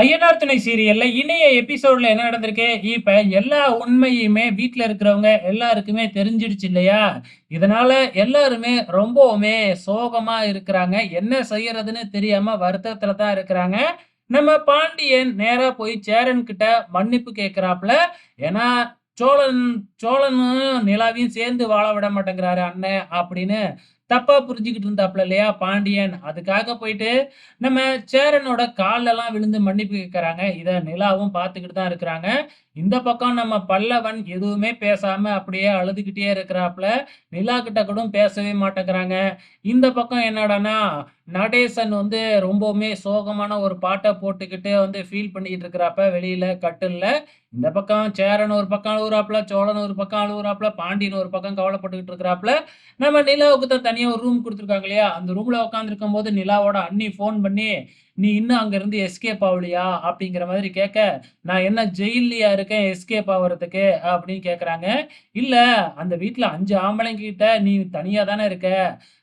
ஐயனார் துணை சீரியல்ல இணைய எபிசோட்ல என்ன நடந்திருக்கு? இப்ப எல்லா உண்மையுமே வீட்டுல இருக்கிறவங்க எல்லாருக்குமே தெரிஞ்சிடுச்சு இல்லையா? இதனால எல்லாருமே ரொம்பவுமே சோகமா இருக்கிறாங்க. என்ன செய்யறதுன்னு தெரியாம வருத்தத்துல தான் இருக்கிறாங்க. நம்ம பாண்டியன் நேரா போய் சேரன் கிட்ட மன்னிப்பு கேட்கிறாப்ல. ஏன்னா, சோழன் சோழனும் நிலாவையும் சேர்ந்து வாழ விட மாட்டேங்கிறாரு அண்ணன் அப்படின்னு தப்பா புரிஞ்சுக்கிட்டு இருந்தாப்ல இல்லையா பாண்டியன். அதுக்காக போயிட்டு நம்ம சேரனோட காலெல்லாம் விழுந்து மன்னிப்பு கேட்கறாங்க. இதை நிலாவும் பார்த்துக்கிட்டு தான் இருக்கிறாங்க. இந்த பக்கம் நம்ம பல்லவன் எதுவுமே பேசாம அப்படியே அழுதுகிட்டே இருக்கிறாப்ல. நிலா கிட்ட கூட பேசவே மாட்டேங்கிறாங்க. இந்த பக்கம் என்னடான்னா, நடேசன் வந்து ரொம்பவுமே சோகமான ஒரு பாட்டை போட்டுக்கிட்டு வந்து ஃபீல் பண்ணிக்கிட்டு இருக்கிறாப்ப வெளியில கட்டில்ல. இந்த பக்கம் சேரன் ஒரு பக்கம் அழுகுறாப்புல சோழன் ஒரு பக்கம் அழுகுறாப்புல பாண்டியன் ஒரு பக்கம் கவலைப்பட்டுக்கிட்டு இருக்கிறாப்ல. நம்ம நிலாவுக்கு தான் தனி தனியாக ஒரு ரூம் குடுத்துருக்காங்க இல்லையா? அந்த ரூம்ல உட்கார்ந்திருக்கும்போது நிலாவோட அண்ணி ஃபோன் பண்ணி, "நீ இன்னும் அங்கேருந்து எஸ்கேப் ஆகலையா அப்படிங்கிற மாதிரி கேட்க, "நான் என்ன ஜெயிலியா இருக்கேன்? எஸ்கேப் ஆகிறதுக்கு அப்படின்னு கேட்குறாங்க இல்லை அந்த வீட்டில் அஞ்சு ஆம்பளைங்கிட்ட நீ தனியாக தானே இருக்க.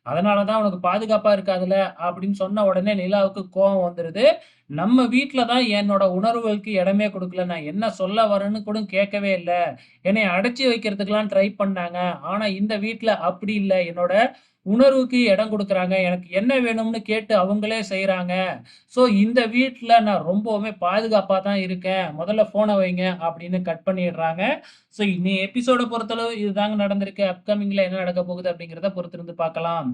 அதனால தான் உனக்கு பாதுகாப்பாக இருக்காதுல்ல." அப்படின்னு சொன்ன உடனே நிலாவுக்கு கோபம் வந்துடுது "நம்ம வீட்டில் தான் என்னோட உணர்வுகளுக்கு இடமே கொடுக்கல. நான் என்ன சொல்ல வரேன்னு கூட கேட்கவே இல்லை. என்னைய அடைச்சி வைக்கிறதுக்கெலாம் ட்ரை பண்ணாங்க. ஆனால் இந்த வீட்டில் அப்படி இல்லை. என்னோட உணர்வுக்கு இடம் கொடுக்குறாங்க. எனக்கு என்ன வேணும்னு கேட்டு அவங்களே செய்கிறாங்க ஸோ இந்த வீட்டில் நான் ரொம்பவுமே பாதுகாப்பா தான் இருக்கேன். முதல்ல ஃபோனை வைங்க." அப்படின்னு கட் பண்ணிடுறாங்க. ஸோ இன்னைய எபிசோட பொறுத்தளவு இதுதாங்க நடந்திருக்கு. அப்கமிங்ல என்ன நடக்கப் போகுது அப்படிங்கிறத பொறுத்திருந்து பார்க்கலாம்.